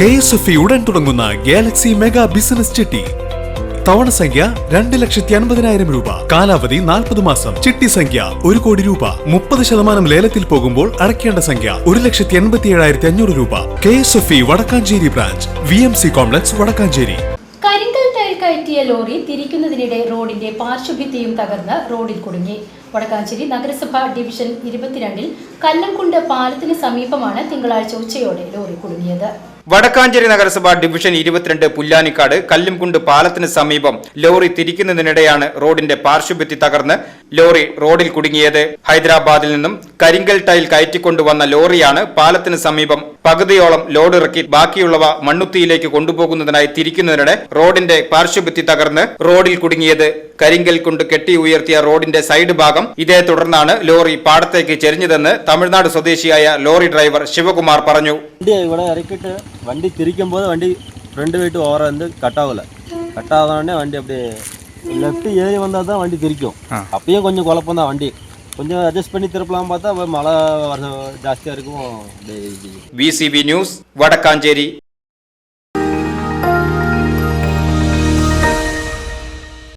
K S F ഉടൻ തുടങ്ങുന്ന Galaxy mega business ചിട്ടി. തവണ സംഖ്യ രണ്ട് ലക്ഷത്തി അൻപതിനായിരം രൂപ. കാലാവധി നാൽപ്പത് മാസം. ചിട്ടി സംഖ്യ ഒരു കോടി രൂപ. മുപ്പത് ശതമാനം ലേലത്തിൽ പോകുമ്പോൾ അടയ്ക്കേണ്ട സംഖ്യ ഒരു ലക്ഷത്തി എൺപത്തി ഏഴായിരത്തി അഞ്ഞൂറ് രൂപ. K S F E Vadakkanchery branch. V M C complex Vadakkanchery. കരിങ്കൽ ടൈൽ കയറ്റിയ ലോറി തിരിക്കുന്നതിനിടെ റോഡിന്റെ പാർശ്വഭിത്തിയും തകർന്ന് റോഡിൽ കുടുങ്ങി. വടക്കാഞ്ചേരി നഗരസഭ ഡിവിഷൻ ഇരുപത്തിരണ്ടിൽ കല്ലംകുണ്ട് പാലത്തിന് സമീപമാണ് തിങ്കളാഴ്ച ഉച്ചയോടെ ലോറി കുടുങ്ങിയത്. വടക്കാഞ്ചേരി നഗരസഭ ഡിവിഷൻ ഇരുപത്തിരണ്ട് പുല്ലാനിക്കാട് കല്ലുംകുണ്ട് പാലത്തിന് സമീപം ലോറി തിരിക്കുന്നതിനിടെയാണ് റോഡിന്റെ പാർശ്വഭിത്തി തകർന്ന് ലോറി റോഡിൽ കുടുങ്ങിയത്. ഹൈദരാബാദിൽ നിന്നും കരിങ്കൽ ടൈൽ കയറ്റിക്കൊണ്ടുവന്ന ലോറിയാണ് പാലത്തിന് സമീപം പകുതിയോളം ലോഡ് ഇറക്കി ബാക്കിയുള്ളവ മണ്ണുത്തിയിലേക്ക് കൊണ്ടുപോകുന്നതിനായി തിരിക്കുന്നതിനിടെ റോഡിന്റെ പാർശ്വഭിത്തി തകർന്ന് റോഡിൽ കുടുങ്ങിയത്. കരിങ്കൽ കൊണ്ട് കെട്ടി ഉയർത്തിയ റോഡിന്റെ സൈഡ് ഭാഗം ഇതേ തുടർന്നാണ് ലോറി പാടത്തേക്ക് ചെരിഞ്ഞതെന്ന് തമിഴ്നാട് സ്വദേശിയായ ലോറി ഡ്രൈവർ ശിവകുമാർ പറഞ്ഞു. ഇവിടെ ഇറക്കിട്ട് വണ്ടി തിരിക്കുമ്പോൾ വണ്ടി ഫ്രണ്ട് വീട്ട് ഓവർ കട്ടാവില്ല കട്ടാകാതെ വണ്ടി അപ്പി ലെഫ്റ്റ് ഏരി വന്നാൽ തന്നെ വണ്ടി തിരിക്കും. தெரிக்கும் அப்பயும் കുഴപ്പം തന്നെ വണ്ടി. வண்டி അഡ്ജസ്റ്റ് പണി பண்ணி திருப்பலாம் മഴ ജാസ്തിയായിരിക്കും V C B news Vadakkanchery.